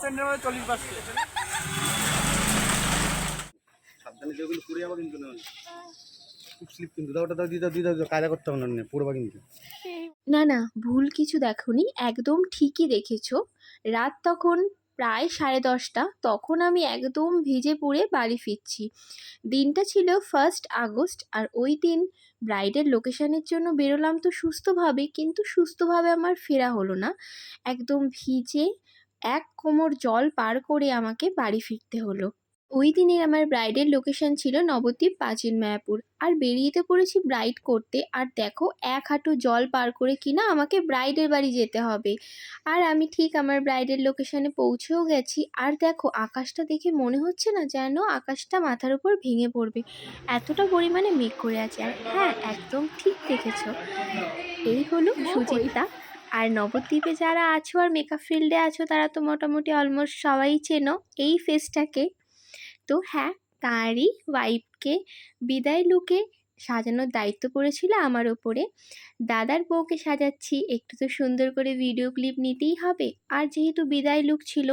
পার্সেন্টের মধ্যে চল্লিশ পার্সেন্ট সাবধানে যেগুলো পুড়ে যাব কিন্তু নাহলে স্লিপ কিন্তু। দাও ওটা দাও দিয়ে দাও কায়দা করতে হবে না পুরোবা কিন্তু। না না ভুল কিছু দেখোনি। একদম ঠিকই দেখেছ। রাত তখন প্রায় সাড়ে দশটা। তখন আমি একদম ভিজে পড়ে বাড়ি ফিরছি। দিনটা ছিল ফার্স্ট আগস্ট আর ওই দিন ব্রাইডের লোকেশনের জন্য বেরোলাম তো সুস্থভাবে কিন্তু সুস্থভাবে আমার ফেরা হলো না। একদম ভিজে এক কোমর জল পার করে আমাকে বাড়ি ফিরতে হলো। ওই দিনের আমার ব্রাইডের লোকেশন ছিল নবদ্বীপ প্রাচীন মায়াপুর। আর বেরিয়ে তো পড়েছি ব্রাইড করতে। আর দেখো এক হাঁটু জল পার করে কিনা আমাকে ব্রাইডের বাড়ি যেতে হবে। আর আমি ঠিক আমার ব্রাইডের লোকেশনে পৌঁছেও গেছি। আর দেখো আকাশটা দেখে মনে হচ্ছে না যেন আকাশটা মাথার উপর ভেঙে পড়বে। এতটা পরিমাণে মেঘ করে আছে। আর হ্যাঁ একদম ঠিক দেখেছ। এই হলো সুচিতা আর নবদ্বীপে যারা আছো আর মেকআপ ফিল্ডে আছো, তারা তো মোটামুটি অলমোস্ট সবাই চেনো এই ফেসটাকে তো হ্যাঁ তারই ওয়াইফকে বিদায় লুকে সাজানোর দায়িত্ব পড়েছিল আমার ওপরে। দাদার বউকে সাজাচ্ছি, একটু তো সুন্দর করে ভিডিও ক্লিপ নিতেই হবে। আর যেহেতু বিদায় লুক ছিল,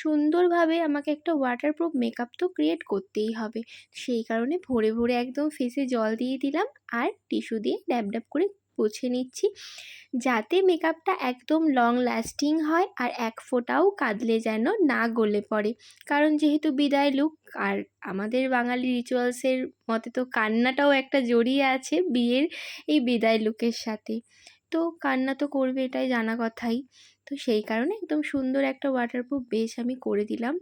সুন্দরভাবে আমাকে একটা ওয়াটারপ্রুফ মেকআপ তো ক্রিয়েট করতেই হবে। সেই কারণে ভোরে ভোরে একদম ফেসে জল দিয়ে দিলাম আর টিস্যু দিয়ে ড্যাব ড্যাব করে মুছে নিচ্ছি। যাতে মেকআপটা একদম লং লাস্টিং হয় আর এক ফোঁটাও কাঁদলে যেন না গলে পড়ে। কারণ যেহেতু বিদায় লুক আর আমাদের বাঙালি রিচুয়ালসের মতে তো কান্নাটাও একটা জড়িয়ে আছে বিয়ের এই বিদায় লুকের সাথে। তো কান্না তো করবে এটাই জানা কথাই। তো সেই কারণে একদম সুন্দর একটা ওয়াটারপ্রুফ বেস আমি করে দিলাম।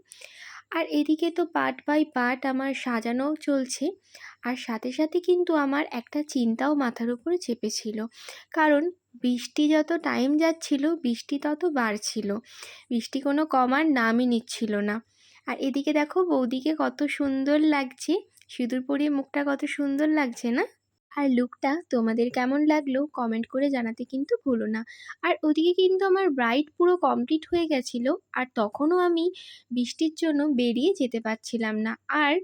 আর এদিকে তো পার্ট বাই পার্ট আমার সাজানোও চলছে। আর সাথে সাথে কিন্তু আমার একটা চিন্তাও মাথার উপরে চেপেছিল। কারণ বৃষ্টি যত টাইম যাচ্ছিল, বৃষ্টি তত বাড়ছিল। বৃষ্টি কোনো কমার নামই নিচ্ছিল না। আর এদিকে দেখো বৌদিকে কত সুন্দর লাগছে। সিঁদুর পরিয়ে মুখটা কত সুন্দর লাগছে না? আর লুকটা তোমাদের কেমন লাগল কমেন্ট করে জানাতে কিন্তু ভুলো না। আর ওদিকে কিন্তু আমার ব্রাইড পুরো কমপ্লিট হয়ে গেছিল, আর তখনও আমি বৃষ্টির জন্য বেরিয়ে যেতে পারছিলাম না। আর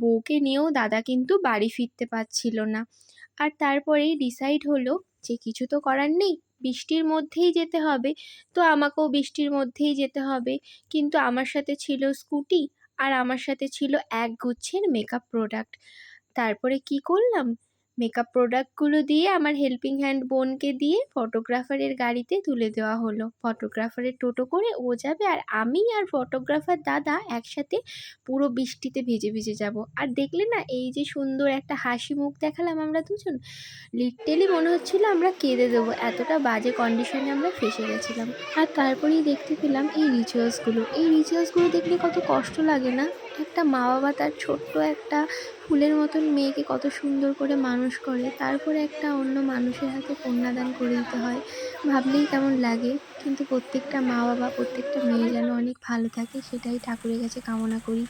বউকে নিয়েও দাদা কিন্তু বাড়ি ফিরতে পারছিল না। আর তারপরেই ডিসাইড হলো যে কিছু তো করার নেই, বৃষ্টির মধ্যেই যেতে হবে। তো আমাকেও বৃষ্টির মধ্যেই যেতে হবে। কিন্তু আমার সাথে ছিল স্কুটি আর আমার সাথে ছিল এক গুচ্ছের মেকআপ প্রোডাক্ট তারপরে কি করলাম? মেকআপ প্রোডাক্টগুলো দিয়ে, আমার হেল্পিং হ্যান্ড বোনকে দিয়ে ফটোগ্রাফারের গাড়িতে তুলে দেওয়া হলো। ফটোগ্রাফারের টোটো করে ও যাবে আর আমি আর ফটোগ্রাফার দাদা একসাথে পুরো বৃষ্টিতে ভিজে ভিজে যাব। আর দেখলে না, এই যে সুন্দর একটা হাসি মুখ দেখালাম আমরা দুজন লিটারেলি মনে হচ্ছিল আমরা কেঁদে দেবো। এতটা বাজে কন্ডিশনে আমরা ফেসে গেছিলাম। আর তারপরেই দেখতে পেলাম এই রিচুয়ালসগুলো এই রিচুয়ালসগুলো দেখলে কত কষ্ট লাগে না? একটা মা বাবা তার ছোট্ট একটা ফুলের মতন মেয়েকে কত সুন্দর করে মানুষ করে, তারপরে একটা অন্য মানুষের হাতে কন্যাদান করে দিতে হয়। ভাবলেই কেমন লাগে, কিন্তু প্রত্যেকটা মা বাবা প্রত্যেকটা মেয়ে যেন অনেক ভালো থাকে, সেটাই ঠাকুরের কাছে কামনা করি।